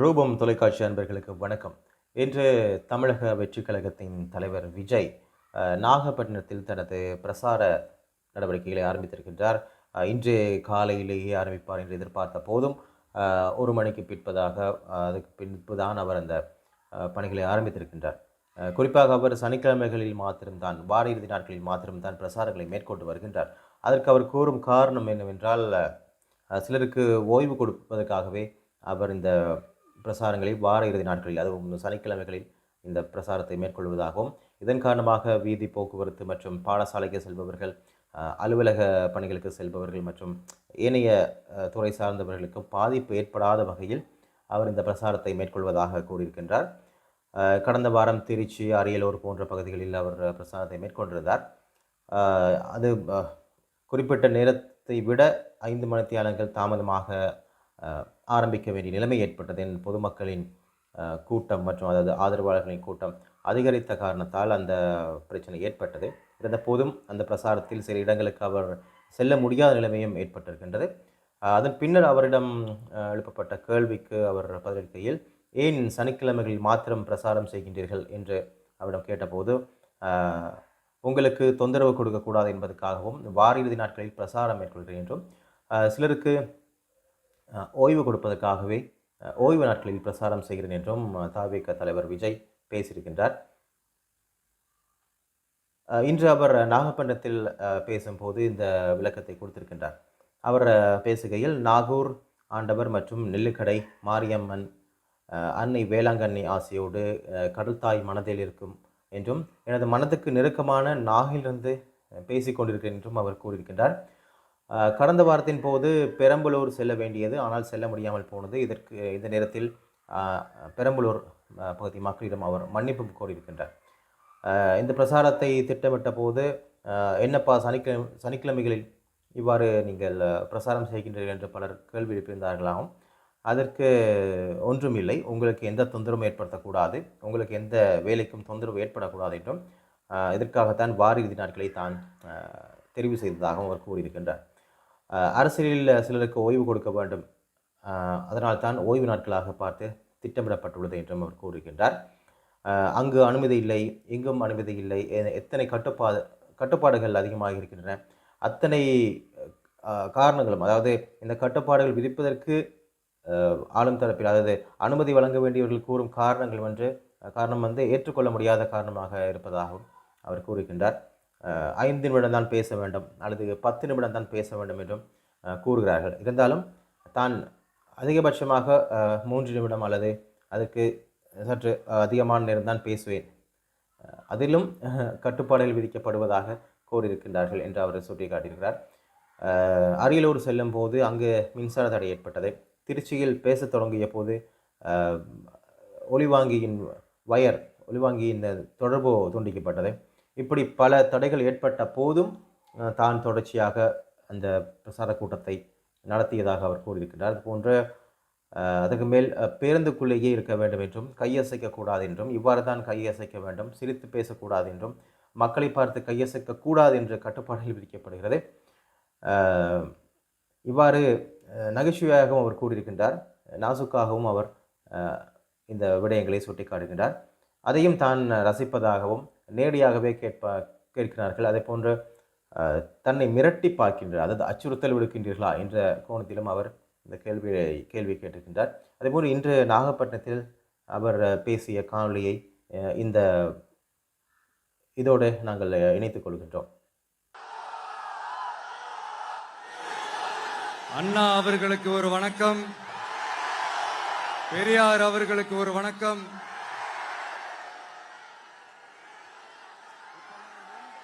ரூபம் தொலைக்காட்சி அன்பர்களுக்கு வணக்கம். இன்று தமிழக வெற்றிக் கழகத்தின் தலைவர் விஜய் நாகப்பட்டினத்தில் தனது பிரசார நடவடிக்கைகளை ஆரம்பித்திருக்கின்றார். இன்று காலையிலேயே ஆரம்பிப்பார் என்று எதிர்பார்த்த போதும் ஒரு மணிக்கு பிற்பதாக அதுக்கு பின்புதான் அவர் அந்த பணிகளை ஆரம்பித்திருக்கின்றார். குறிப்பாக அவர் சனிக்கிழமைகளில் மாத்திரம்தான் வார இறுதி நாட்களில் மாத்திரம்தான் பிரசாரங்களை மேற்கொண்டு வருகின்றார். அதற்கு அவர் கூறும் காரணம் என்னவென்றால் சிலருக்கு ஓய்வு கொடுப்பதற்காகவே அவர் இந்த பிரசாரங்களில் வார இறுதி நாட்களில் அதுவும் சனிக்கிழமைகளில் இந்த பிரசாரத்தை மேற்கொள்வதாகவும் இதன் காரணமாக வீதி போக்குவரத்து மற்றும் பாடசாலைக்கு செல்பவர்கள் அலுவலக பணிகளுக்கு செல்பவர்கள் மற்றும் ஏனைய துறை சார்ந்தவர்களுக்கும் பாதிப்பு ஏற்படாத வகையில் அவர் இந்த பிரசாரத்தை மேற்கொள்வதாக கூறியிருக்கின்றார். கடந்த வாரம் திருச்சி அரியலூர் போன்ற பகுதிகளில் அவர் பிரசாரத்தை மேற்கொண்டிருந்தார். அது குறிப்பிட்ட நேரத்தை விட ஐந்து மணித்தியாலங்கள் தாமதமாக ஆரம்பிக்க வேண்டிய நிலைமை ஏற்பட்டது. என் பொதுமக்களின் கூட்டம் மற்றும் அதாவது ஆதரவாளர்களின் கூட்டம் அதிகரித்த காரணத்தால் அந்த பிரச்சனை ஏற்பட்டது. இருந்த போதும் அந்த பிரசாரத்தில் சில இடங்களுக்கு அவர் செல்ல முடியாத நிலைமையும் ஏற்பட்டிருக்கின்றது. அதன் பின்னர் அவரிடம் எழுப்பப்பட்ட கேள்விக்கு அவர் பதிலளிக்கையில் ஏன் சனிக்கிழமைகளில் மாத்திரம் பிரசாரம் செய்கின்றீர்கள்? என்று அவரிடம் கேட்டபோது உங்களுக்கு தொந்தரவு கொடுக்கக்கூடாது என்பதற்காகவும் வார இறுதி நாட்களில் பிரசாரம் மேற்கொள்கிறேன் என்றும் சிலருக்கு ஓய்வு கொடுப்பதற்காகவே ஓய்வு நாட்களில் பிரசாரம் செய்கிறேன் என்றும் தாவேக தலைவர் விஜய் பேசியிருக்கின்றார். இன்று அவர் நாகப்பட்டினத்தில் பேசும்போது இந்த விளக்கத்தை கொடுத்திருக்கின்றார். அவர் பேசுகையில் நாகூர் ஆண்டவர் மற்றும் நெல்லுக்கடை மாரியம்மன் அன்னை வேளாங்கண்ணி ஆசையோடு கடல்தாய் மனதில் இருக்கும் என்றும் எனது மனதுக்கு நெருக்கமான நாகிலிருந்து பேசிக்கொண்டிருக்கிறேன் என்றும் அவர் கூறியிருக்கின்றார். கடந்த வாரத்தின் போது பெரம்பலூர் செல்ல வேண்டியது ஆனால் செல்ல முடியாமல் போனது. இதற்கு இந்த நேரத்தில் பெரம்பலூர் பகுதி மக்களிடம் அவர் மன்னிப்பு கோரியிருக்கின்றார். இந்த பிரசாரத்தை திட்டமிட்ட போது என்னப்பா சனிக்கிழமை சனிக்கிழமைகளில் இவ்வாறு நீங்கள் பிரசாரம் செய்கின்றீர்கள் என்று பலர் கேள்வி எழுப்பியிருந்தார்களாகும் அதற்கு ஒன்றும் இல்லை உங்களுக்கு எந்த தொந்தரவும் ஏற்படுத்தக்கூடாது. உங்களுக்கு எந்த வேலைக்கும் தொந்தரவு ஏற்படக்கூடாது என்றும் இதற்காகத்தான் வார இறுதி நாட்களை தான் தெரிவு செய்ததாகவும் அவர் கூறியிருக்கின்றார். அரசியலில் சிலருக்கு ஓய்வு கொடுக்க வேண்டும். அதனால் தான் ஓய்வு நாட்களாக பார்த்து திட்டமிடப்பட்டுள்ளது என்றும் அவர் கூறுகின்றார். அங்கு அனுமதி இல்லை இங்கும் அனுமதி இல்லை எத்தனை கட்டுப்பாடு கட்டுப்பாடுகள் அதிகமாக இருக்கின்றன அத்தனை காரணங்களும் அதாவது இந்த கட்டுப்பாடுகள் விதிப்பதற்கு ஆளும் தரப்பில் அதாவது அனுமதி வழங்க வேண்டியவர்கள் கூறும் காரணங்கள் வந்து காரணம் வந்து ஏற்றுக்கொள்ள முடியாத காரணமாக இருப்பதாகவும் அவர் கூறுகின்றார். ஐந்து நிமிடம் தான் பேச வேண்டும் அல்லது பத்து நிமிடம் தான் பேச வேண்டும் என்றும் கூறுகிறார்கள். இருந்தாலும் தான் அதிகபட்சமாக மூன்று நிமிடம் அல்லது அதுக்கு சற்று அதிகமான நேரம் தான் பேசுவேன். அதிலும் கட்டுப்பாடுகள் விதிக்கப்படுவதாக கூறியிருக்கின்றார்கள் என்று அவர் சுட்டிக்காட்டியிருக்கிறார். அரியலூர் செல்லும் போது அங்கு மின்சார தடை ஏற்பட்டது. திருச்சியில் பேசத் தொடங்கிய போது ஒலிவாங்கியின் வயர் ஒலிவாங்கியின் தொடர்பு துண்டிக்கப்பட்டது. இப்படி பல தடைகள் ஏற்பட்ட போதும் தான் தொடர்ச்சியாக அந்த பிரசார கூட்டத்தை நடத்தியதாக அவர் கூறியிருக்கிறார் அது போன்ற அதுக்கு மேல் பேருந்துக்குள்ளேயே இருக்க வேண்டும் என்றும் கையசைக்கக்கூடாது என்றும் இவ்வாறு தான் கையசைக்க வேண்டும் சிரித்து பேசக்கூடாது என்றும் மக்களை பார்த்து கையசைக்கக்கூடாது என்ற கட்டுப்பாடுகள் விதிக்கப்படுகிறது. இவ்வாறு நகைச்சுவையாகவும் அவர் கூறியிருக்கின்றார். நாசுக்காகவும் அவர் இந்த விடயங்களை சுட்டிக்காட்டுகின்றார். அதையும் தான் ரசிப்பதாகவும் நேரடியாகவே கேட்ப கேட்கிறார்கள். அதே போன்று தன்னை மிரட்டி பார்க்கின்றார் அதாவது அச்சுறுத்தல் விடுக்கின்றீர்களா என்ற கோணத்திலும் அவர் இந்த கேள்வியை கேள்வி கேட்டிருக்கின்றார். அதேபோல் இன்று நாகப்பட்டினத்தில் அவர் பேசிய காணொலியை இந்த இதோடு நாங்கள் இணைத்துக் கொள்கின்றோம். அண்ணா அவர்களுக்கு ஒரு வணக்கம். பெரியார் அவர்களுக்கு ஒரு வணக்கம்.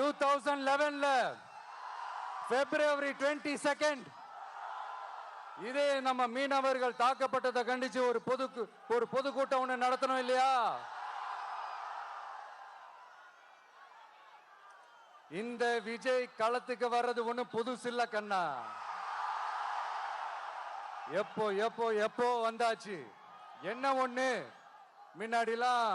டூ தௌசண்ட் லெவன்ல பிப்ரவரி டுவெண்ட்டி செகண்ட் இதே நம்ம மீனவர்கள் தாக்கப்பட்டதை கண்டிச்சு ஒரு பொது ஒரு பொதுக்கூட்டம் ஒன்று நடத்தணும் இல்லையா? இந்த விஜய் களத்துக்கு வர்றது ஒன்றும் புதுசு இல்ல கண்ணா. எப்போ எப்போ எப்போ வந்தாச்சு? என்ன ஒண்ணு? முன்னாடிலாம்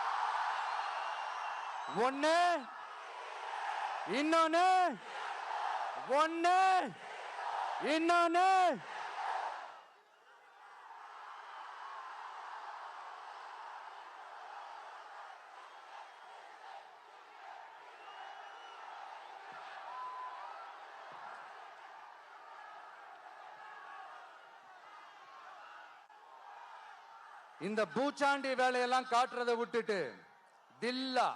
ஒன்று இன்னொன்னு. ஒன்று இன்னொன்னு. இந்த பூச்சாண்டி வேலையெல்லாம் காட்டுறதை விட்டுட்டு தில்லா.